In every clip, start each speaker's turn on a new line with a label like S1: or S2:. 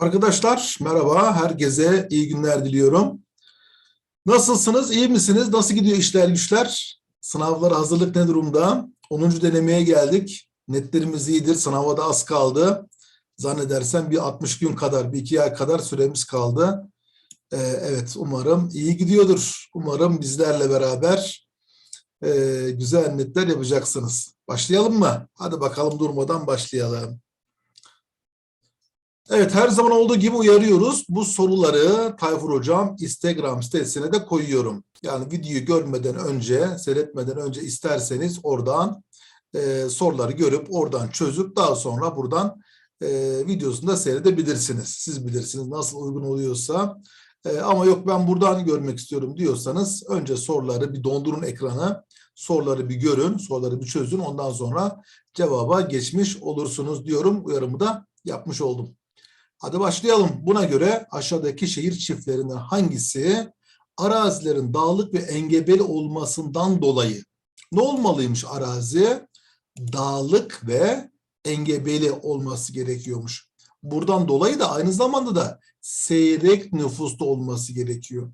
S1: Arkadaşlar merhaba, herkese iyi günler diliyorum. Nasılsınız, iyi misiniz? Nasıl gidiyor işler güçler? Sınavlara hazırlık ne durumda? 10. denemeye geldik. Netlerimiz iyidir, sınava da az kaldı. Zannedersem bir 60 gün kadar, bir iki ay kadar süremiz kaldı. Ee, evet, umarım iyi gidiyordur. Umarım bizlerle beraber e, güzel netler yapacaksınız. Başlayalım mı? Hadi bakalım durmadan başlayalım. Evet her zaman olduğu gibi uyarıyoruz. Bu soruları Tayfur Hocam Instagram sitesine de koyuyorum. Yani videoyu görmeden önce, seyretmeden önce isterseniz oradan e, soruları görüp oradan çözüp daha sonra buradan e, videosunu da seyredebilirsiniz. Siz bilirsiniz nasıl uygun oluyorsa. E, ama yok ben buradan görmek istiyorum diyorsanız önce soruları bir dondurun ekranı. Soruları bir görün, soruları bir çözün. Ondan sonra cevaba geçmiş olursunuz diyorum. Uyarımı da yapmış oldum. Hadi başlayalım. Buna göre aşağıdaki şehir çiftlerinden hangisi arazilerin dağlık ve engebeli olmasından dolayı ne olmalıymış arazi? Dağlık ve engebeli olması gerekiyormuş. Buradan dolayı da aynı zamanda da seyrek nüfuslu olması gerekiyor.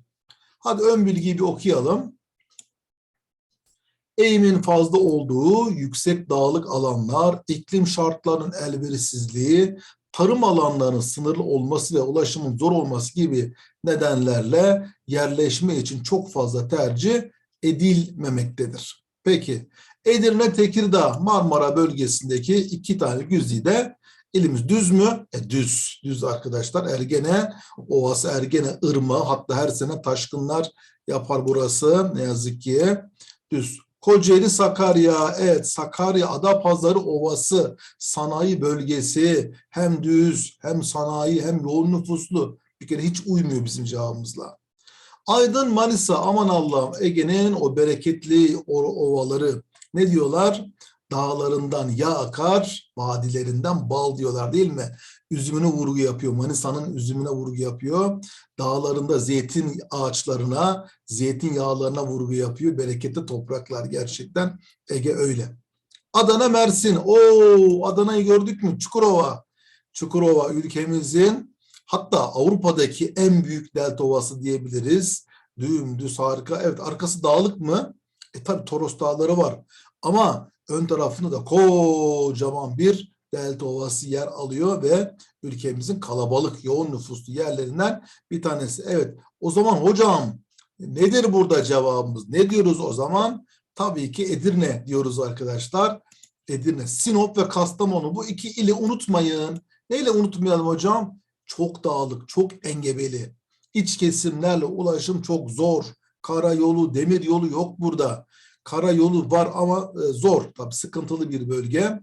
S1: Hadi ön bilgiyi bir okuyalım. Eğimin fazla olduğu yüksek dağlık alanlar, iklim şartlarının elverişsizliği, tarım alanlarının sınırlı olması ve ulaşımın zor olması gibi nedenlerle yerleşme için çok fazla tercih edilmemektedir. Peki Edirne, Tekirdağ, Marmara bölgesindeki iki tane güzide elimiz düz mü? E, düz, düz arkadaşlar. Ergene Ovası, Ergene Irmağı hatta her sene taşkınlar yapar burası ne yazık ki. Düz. Kocaeli Sakarya, evet Sakarya Adapazarı Ovası sanayi bölgesi hem düz hem sanayi hem yoğun nüfuslu bir kere hiç uymuyor bizim cevabımızla. Aydın Manisa aman Allah'ım Ege'nin o bereketli ovaları ne diyorlar? Dağlarından yağ akar, vadilerinden bal diyorlar değil mi? Üzümüne vurgu yapıyor. Manisa'nın üzümüne vurgu yapıyor. Dağlarında zeytin ağaçlarına, zeytin yağlarına vurgu yapıyor. Bereketli topraklar gerçekten. Ege öyle. Adana, Mersin. Oo, Adana'yı gördük mü? Çukurova. Çukurova ülkemizin hatta Avrupa'daki en büyük delta ovası diyebiliriz. Dümdüz harika. Evet arkası dağlık mı? E tabi Toros dağları var. Ama ön tarafında da kocaman bir delta ovası yer alıyor ve ülkemizin kalabalık yoğun nüfuslu yerlerinden bir tanesi. Evet o zaman hocam nedir burada cevabımız? Ne diyoruz o zaman? Tabii ki Edirne diyoruz arkadaşlar. Edirne, Sinop ve Kastamonu bu iki ili unutmayın. Neyle unutmayalım hocam? Çok dağlık, çok engebeli. İç kesimlerle ulaşım çok zor. Karayolu, demir yolu yok burada. Karayolu var ama zor. Tabii sıkıntılı bir bölge.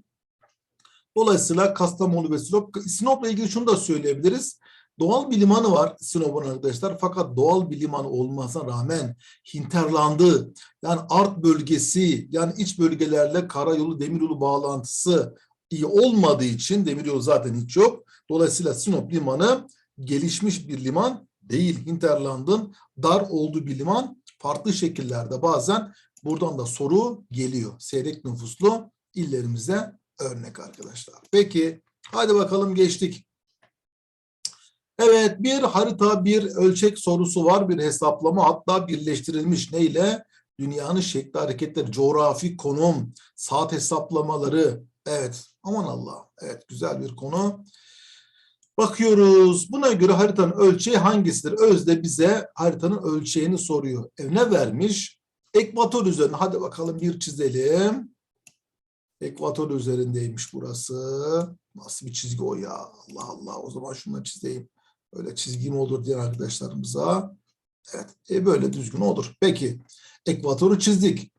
S1: Dolayısıyla Kastamonu ve Sinop. Sinop'la ilgili şunu da söyleyebiliriz. Doğal bir limanı var Sinop'un arkadaşlar. Fakat doğal bir limanı olmasına rağmen hinterlandı. Yani art bölgesi yani iç bölgelerle karayolu demiryolu bağlantısı iyi olmadığı için demiryolu zaten hiç yok. Dolayısıyla Sinop limanı gelişmiş bir liman değil. Hinterland'ın dar olduğu bir liman farklı şekillerde bazen buradan da soru geliyor. Seyrek nüfuslu illerimize örnek arkadaşlar. Peki hadi bakalım geçtik. Evet bir harita bir ölçek sorusu var bir hesaplama hatta birleştirilmiş neyle? Dünyanın şekli hareketleri, coğrafi konum, saat hesaplamaları. Evet aman Allah evet güzel bir konu. Bakıyoruz buna göre haritanın ölçeği hangisidir? Özde bize haritanın ölçeğini soruyor. E, ne vermiş? Ekvator üzerine hadi bakalım bir çizelim. Ekvator üzerindeymiş burası. Nasıl bir çizgi o ya? Allah Allah. O zaman şunu çizeyim. Öyle çizgi mi olur diyen arkadaşlarımıza. Evet. E böyle düzgün olur. Peki. Ekvatoru çizdik.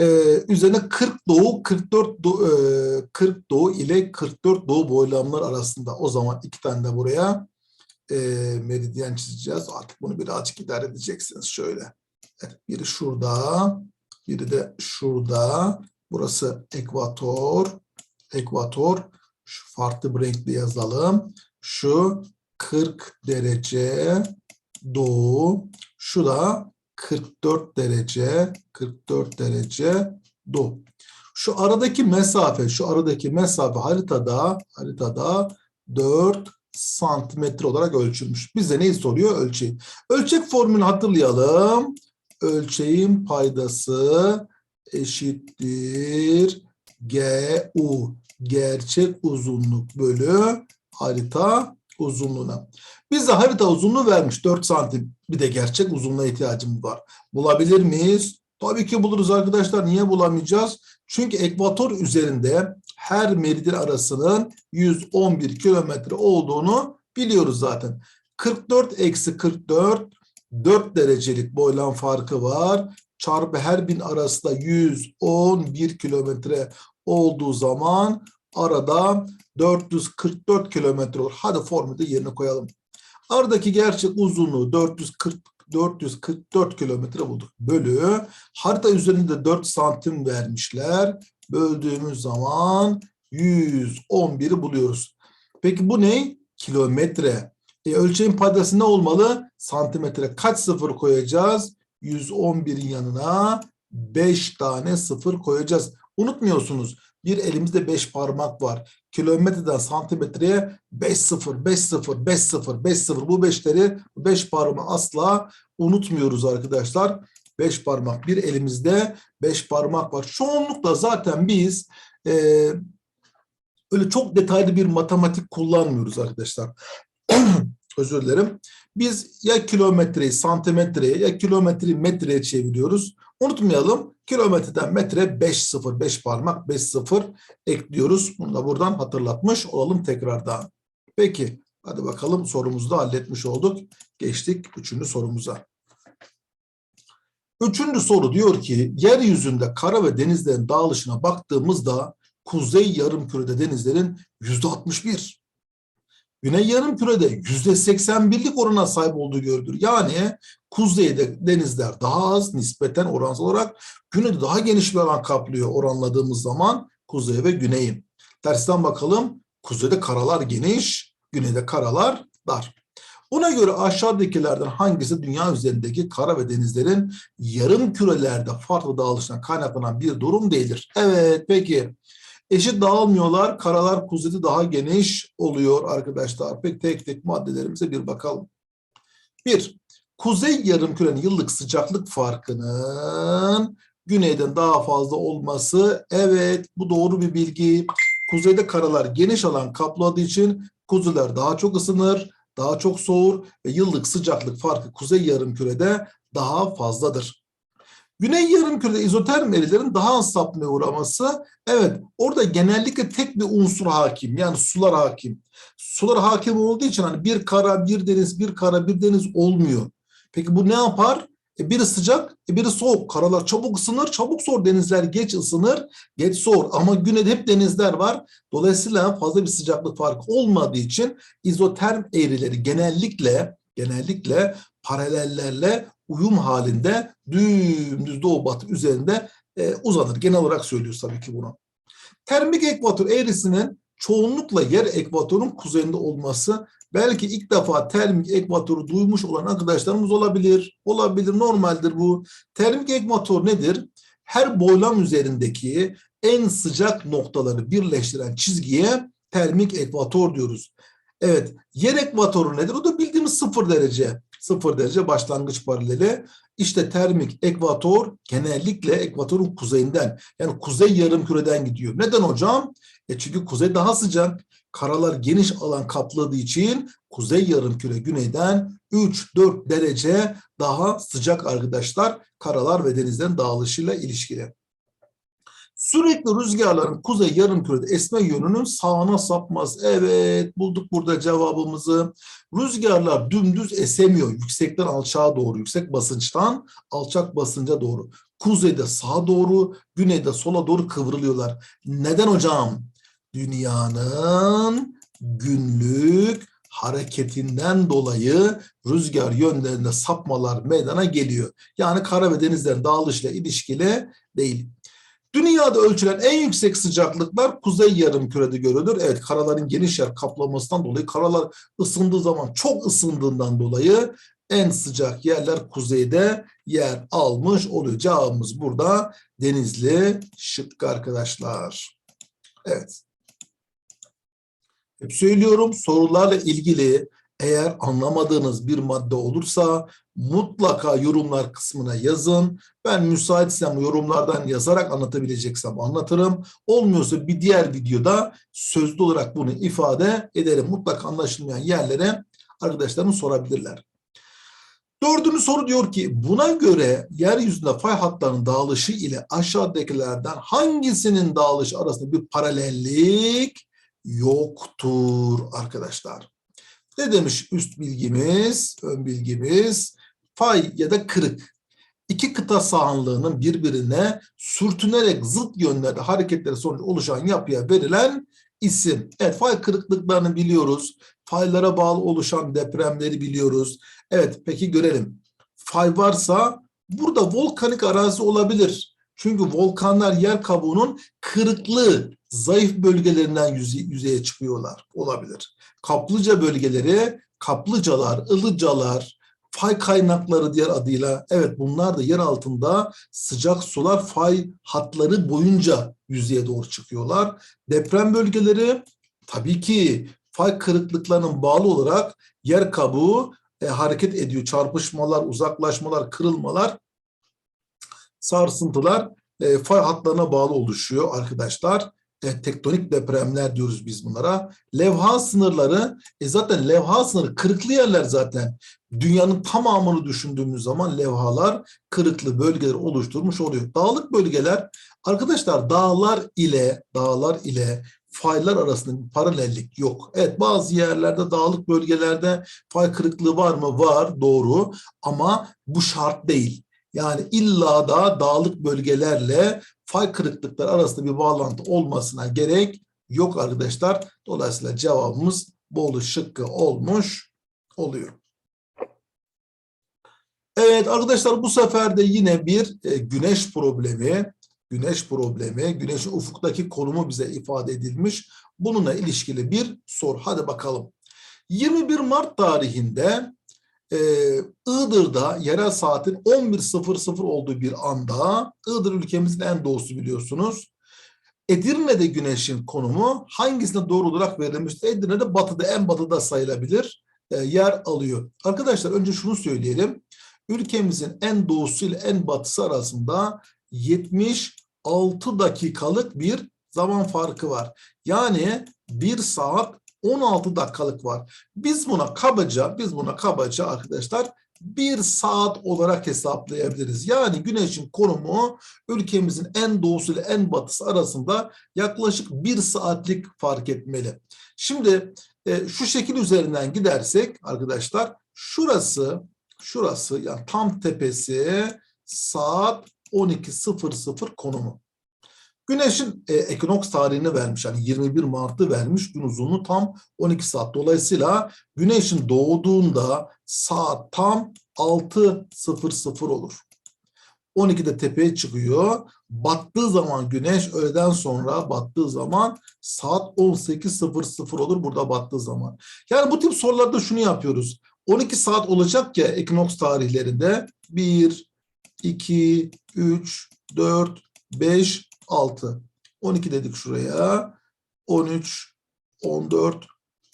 S1: Ee, üzerine 40 doğu 44 doğu, e, 40 doğu ile 44 doğu boylamlar arasında. O zaman iki tane de buraya e, meridyen çizeceğiz. Artık bunu birazcık idare edeceksiniz şöyle. Biri şurada, biri de şurada. Burası ekvator, ekvator. Şu farklı bir renkle yazalım. Şu 40 derece doğu. Şu da 44 derece, 44 derece doğu. Şu aradaki mesafe, şu aradaki mesafe haritada, haritada 4 santimetre olarak ölçülmüş. Bize neyi soruyor? Ölçeği. Ölçek formülünü hatırlayalım. Ölçeğin paydası eşittir GU. Gerçek uzunluk bölü harita uzunluğuna. Bize harita uzunluğu vermiş 4 santim. Bir de gerçek uzunluğa ihtiyacımız var. Bulabilir miyiz? Tabii ki buluruz arkadaşlar. Niye bulamayacağız? Çünkü ekvator üzerinde her meridyen arasının 111 kilometre olduğunu biliyoruz zaten. 44 eksi 44 4 derecelik boylan farkı var. Çarpı her bin arasında 111 kilometre olduğu zaman arada 444 kilometre olur. Hadi formülde yerine koyalım. Aradaki gerçek uzunluğu 440 444 kilometre bulduk. Bölü harita üzerinde 4 santim vermişler. Böldüğümüz zaman 111'i buluyoruz. Peki bu ne? Kilometre. E, ölçeğin paydası ne olmalı? Santimetre. Kaç sıfır koyacağız? 111'in yanına 5 tane sıfır koyacağız. Unutmuyorsunuz bir elimizde 5 parmak var. Kilometreden santimetreye 5 sıfır, 5 sıfır, 5 sıfır, 5 sıfır. Bu beşleri, 5 parmağı asla unutmuyoruz arkadaşlar. 5 parmak bir elimizde 5 parmak var. Çoğunlukla zaten biz e, öyle çok detaylı bir matematik kullanmıyoruz arkadaşlar. Özür dilerim. Biz ya kilometreyi santimetreye ya kilometreyi metreye çeviriyoruz. Unutmayalım kilometreden metre 5 sıfır 5 parmak 5 sıfır ekliyoruz. Bunu da buradan hatırlatmış olalım tekrardan. Peki hadi bakalım sorumuzu da halletmiş olduk. Geçtik üçüncü sorumuza. Üçüncü soru diyor ki yeryüzünde kara ve denizlerin dağılışına baktığımızda kuzey yarımkürede denizlerin yüzde 61. Güney yarımkürede yüzde 81'lik orana sahip olduğu görülür. Yani kuzeyde denizler daha az nispeten oransal olarak güneyde daha geniş bir alan kaplıyor oranladığımız zaman kuzey ve güneyin. Tersten bakalım kuzeyde karalar geniş, güneyde karalar dar. Buna göre aşağıdakilerden hangisi dünya üzerindeki kara ve denizlerin yarım kürelerde farklı dağılışına kaynaklanan bir durum değildir? Evet peki eşit dağılmıyorlar. Karalar kuzeyde daha geniş oluyor arkadaşlar. Pek tek tek maddelerimize bir bakalım. Bir, kuzey yarımkürenin yıllık sıcaklık farkının güneyden daha fazla olması. Evet bu doğru bir bilgi. Kuzeyde karalar geniş alan kapladığı için kuzular daha çok ısınır, daha çok soğur ve yıllık sıcaklık farkı kuzey yarımkürede daha fazladır. Güney yarımkürede izoterm erilerin daha az sapmaya uğraması, evet orada genellikle tek bir unsur hakim yani sular hakim. Sular hakim olduğu için hani bir kara, bir deniz, bir kara, bir deniz olmuyor. Peki bu ne yapar? E biri sıcak, e biri soğuk. Karalar çabuk ısınır, çabuk soğur. Denizler geç ısınır, geç soğur. Ama güneyde hep denizler var. Dolayısıyla fazla bir sıcaklık farkı olmadığı için izoterm eğrileri genellikle genellikle paralellerle uyum halinde dümdüz doğu batı üzerinde e, uzanır. Genel olarak söylüyoruz tabii ki bunu. Termik ekvator eğrisinin çoğunlukla yer ekvatorun kuzeyinde olması belki ilk defa termik ekvatoru duymuş olan arkadaşlarımız olabilir. Olabilir, normaldir bu. Termik ekvator nedir? Her boylam üzerindeki en sıcak noktaları birleştiren çizgiye termik ekvator diyoruz. Evet, yer ekvatoru nedir? O da bildiğimiz sıfır derece. Sıfır derece başlangıç paraleli. İşte termik ekvator genellikle ekvatorun kuzeyinden yani kuzey yarımküreden gidiyor. Neden hocam? E çünkü kuzey daha sıcak. Karalar geniş alan kapladığı için kuzey yarımküre güneyden 3-4 derece daha sıcak arkadaşlar. Karalar ve denizlerin dağılışıyla ilişkili. Sürekli rüzgarların kuzey yarımkürede esme yönünün sağına sapmaz. Evet bulduk burada cevabımızı. Rüzgarlar dümdüz esemiyor. Yüksekten alçağa doğru, yüksek basınçtan alçak basınca doğru. Kuzeyde sağa doğru, güneyde sola doğru kıvrılıyorlar. Neden hocam? Dünyanın günlük hareketinden dolayı rüzgar yönlerinde sapmalar meydana geliyor. Yani kara ve denizlerin dağılışla ilişkili değil. Dünyada ölçülen en yüksek sıcaklıklar kuzey yarımkürede görülür. Evet karaların geniş yer kaplamasından dolayı karalar ısındığı zaman çok ısındığından dolayı en sıcak yerler kuzeyde yer almış oluyor. Cevabımız burada Denizli şıkkı arkadaşlar. Evet. Hep söylüyorum sorularla ilgili eğer anlamadığınız bir madde olursa mutlaka yorumlar kısmına yazın. Ben müsaitsem yorumlardan yazarak anlatabileceksem anlatırım. Olmuyorsa bir diğer videoda sözlü olarak bunu ifade ederim. Mutlaka anlaşılmayan yerlere arkadaşlarım sorabilirler. Dördüncü soru diyor ki buna göre yeryüzünde fay hatlarının dağılışı ile aşağıdakilerden hangisinin dağılışı arasında bir paralellik yoktur arkadaşlar. Ne demiş üst bilgimiz, ön bilgimiz? Fay ya da kırık. İki kıta sahanlığının birbirine sürtünerek zıt yönlerde hareketleri sonucu oluşan yapıya verilen isim. Evet fay kırıklıklarını biliyoruz. Faylara bağlı oluşan depremleri biliyoruz. Evet peki görelim. Fay varsa burada volkanik arazi olabilir. Çünkü volkanlar yer kabuğunun kırıklı, zayıf bölgelerinden yüze- yüzeye çıkıyorlar. Olabilir. Kaplıca bölgeleri, kaplıcalar, ılıcalar, fay kaynakları diğer adıyla evet bunlar da yer altında sıcak sular fay hatları boyunca yüzeye doğru çıkıyorlar. Deprem bölgeleri tabii ki fay kırıklıklarının bağlı olarak yer kabuğu e, hareket ediyor. Çarpışmalar, uzaklaşmalar, kırılmalar, sarsıntılar e, fay hatlarına bağlı oluşuyor arkadaşlar. E, tektonik depremler diyoruz biz bunlara. Levha sınırları, e zaten levha sınırı kırıklı yerler zaten. Dünyanın tamamını düşündüğümüz zaman levhalar kırıklı bölgeler oluşturmuş oluyor. Dağlık bölgeler arkadaşlar dağlar ile dağlar ile faylar arasında bir paralellik yok. Evet bazı yerlerde dağlık bölgelerde fay kırıklığı var mı? Var doğru ama bu şart değil. Yani illa da dağlık bölgelerle fay kırıklıkları arasında bir bağlantı olmasına gerek yok arkadaşlar. Dolayısıyla cevabımız Bolu şıkkı olmuş oluyor. Evet arkadaşlar bu sefer de yine bir e, güneş problemi, güneş problemi, güneşin ufuktaki konumu bize ifade edilmiş. Bununla ilişkili bir soru. Hadi bakalım. 21 Mart tarihinde e, Iğdır'da yerel saatin 11.00 olduğu bir anda Iğdır ülkemizin en doğusu biliyorsunuz. Edirne'de güneşin konumu hangisine doğru olarak verilmiştir? Edirne'de batıda en batıda sayılabilir e, yer alıyor. Arkadaşlar önce şunu söyleyelim. Ülkemizin en doğusu ile en batısı arasında 76 dakikalık bir zaman farkı var. Yani 1 saat 16 dakikalık var. Biz buna kabaca, biz buna kabaca arkadaşlar bir saat olarak hesaplayabiliriz. Yani güneşin konumu ülkemizin en doğusu ile en batısı arasında yaklaşık bir saatlik fark etmeli. Şimdi e, şu şekil üzerinden gidersek arkadaşlar şurası şurası yani tam tepesi saat 12.00 konumu. Güneşin e, ekinoks tarihini vermiş. Yani 21 Mart'ı vermiş. Gün uzunluğu tam 12 saat. Dolayısıyla güneşin doğduğunda saat tam 6.00 olur. 12'de tepeye çıkıyor. Battığı zaman güneş öğleden sonra battığı zaman saat 18.00 olur burada battığı zaman. Yani bu tip sorularda şunu yapıyoruz. 12 saat olacak ya ekinoks tarihlerinde 1, 2, 3, 4, 5, 6. 12 dedik şuraya. 13, 14,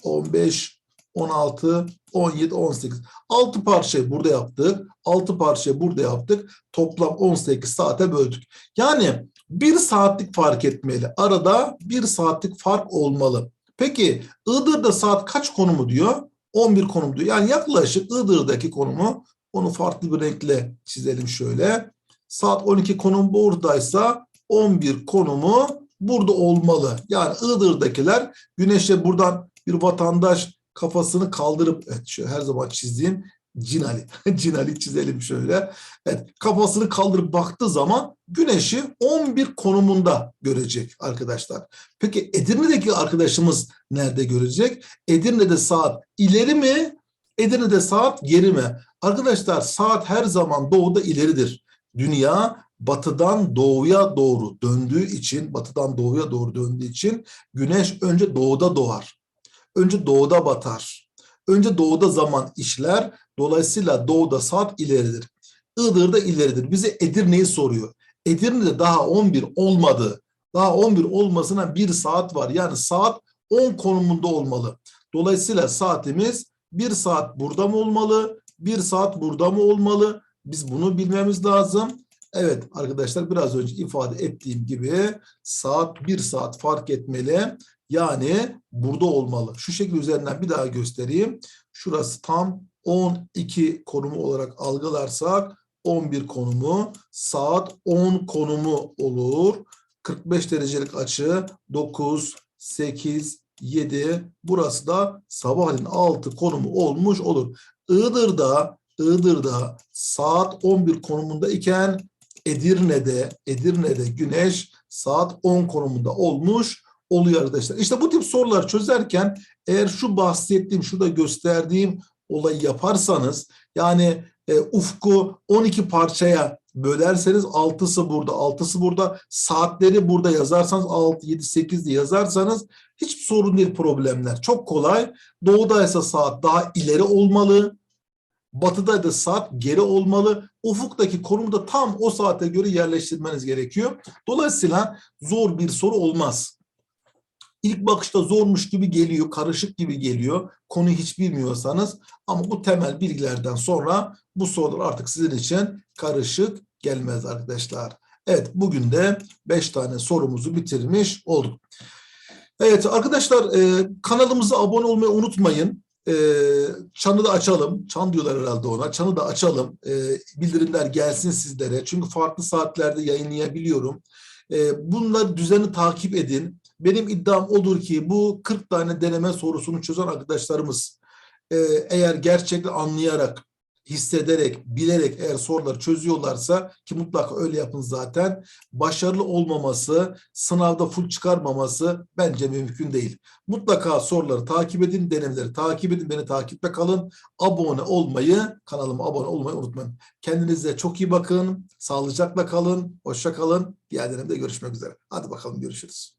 S1: 15, 16, 17, 18. 6 parça burada yaptık. 6 parça burada yaptık. Toplam 18 saate böldük. Yani 1 saatlik fark etmeli. Arada 1 saatlik fark olmalı. Peki Iğdır'da saat kaç konumu diyor? 11 konum diyor. Yani yaklaşık Iğdır'daki konumu onu farklı bir renkle çizelim şöyle. Saat 12 konum buradaysa 11 konumu burada olmalı. Yani Iğdır'dakiler güneşe buradan bir vatandaş kafasını kaldırıp evet şöyle her zaman çizdiğim Cinali. Cinali çizelim şöyle. Evet kafasını kaldırıp baktığı zaman güneşi 11 konumunda görecek arkadaşlar. Peki Edirne'deki arkadaşımız nerede görecek? Edirne'de saat ileri mi? Edirne'de saat geri mi? Arkadaşlar saat her zaman doğuda ileridir. Dünya batıdan doğuya doğru döndüğü için, batıdan doğuya doğru döndüğü için güneş önce doğuda doğar. Önce doğuda batar. Önce doğuda zaman işler. Dolayısıyla doğuda saat ileridir. Iğdır'da ileridir. Bize Edirne'yi soruyor. Edirne'de daha 11 olmadı. Daha 11 olmasına bir saat var. Yani saat 10 konumunda olmalı. Dolayısıyla saatimiz 1 saat burada mı olmalı? 1 saat burada mı olmalı? Biz bunu bilmemiz lazım. Evet arkadaşlar biraz önce ifade ettiğim gibi saat 1 saat fark etmeli. Yani burada olmalı. Şu şekil üzerinden bir daha göstereyim. Şurası tam 12 konumu olarak algılarsak 11 konumu, saat 10 konumu olur. 45 derecelik açı 9, 8, 7. Burası da sabahleyin 6 konumu olmuş olur. Iğdır'da, Iğdır'da saat 11 konumunda iken Edirne'de, Edirne'de güneş saat 10 konumunda olmuş oluyor arkadaşlar. İşte bu tip sorular çözerken eğer şu bahsettiğim, şurada gösterdiğim olayı yaparsanız yani e, ufku 12 parçaya bölerseniz 6'sı burada, 6'sı burada, saatleri burada yazarsanız 6, 7, 8 diye yazarsanız hiç sorun değil problemler. Çok kolay. Doğuda ise saat daha ileri olmalı. Batıda da saat geri olmalı. Ufuktaki konumu da tam o saate göre yerleştirmeniz gerekiyor. Dolayısıyla zor bir soru olmaz. İlk bakışta zormuş gibi geliyor, karışık gibi geliyor. Konuyu hiç bilmiyorsanız ama bu temel bilgilerden sonra bu sorular artık sizin için karışık gelmez arkadaşlar. Evet bugün de 5 tane sorumuzu bitirmiş olduk. Evet arkadaşlar e, kanalımıza abone olmayı unutmayın. E, çanı da açalım. Çan diyorlar herhalde ona. Çanı da açalım. E, bildirimler gelsin sizlere. Çünkü farklı saatlerde yayınlayabiliyorum. E, bunları düzenli takip edin. Benim iddiam odur ki bu 40 tane deneme sorusunu çözen arkadaşlarımız e, eğer gerçekten anlayarak, hissederek, bilerek eğer soruları çözüyorlarsa ki mutlaka öyle yapın zaten başarılı olmaması, sınavda full çıkarmaması bence mümkün değil. Mutlaka soruları takip edin, denemeleri takip edin, beni takipte kalın. Abone olmayı, kanalıma abone olmayı unutmayın. Kendinize çok iyi bakın, sağlıcakla kalın, hoşça kalın. Diğer dönemde görüşmek üzere. Hadi bakalım görüşürüz.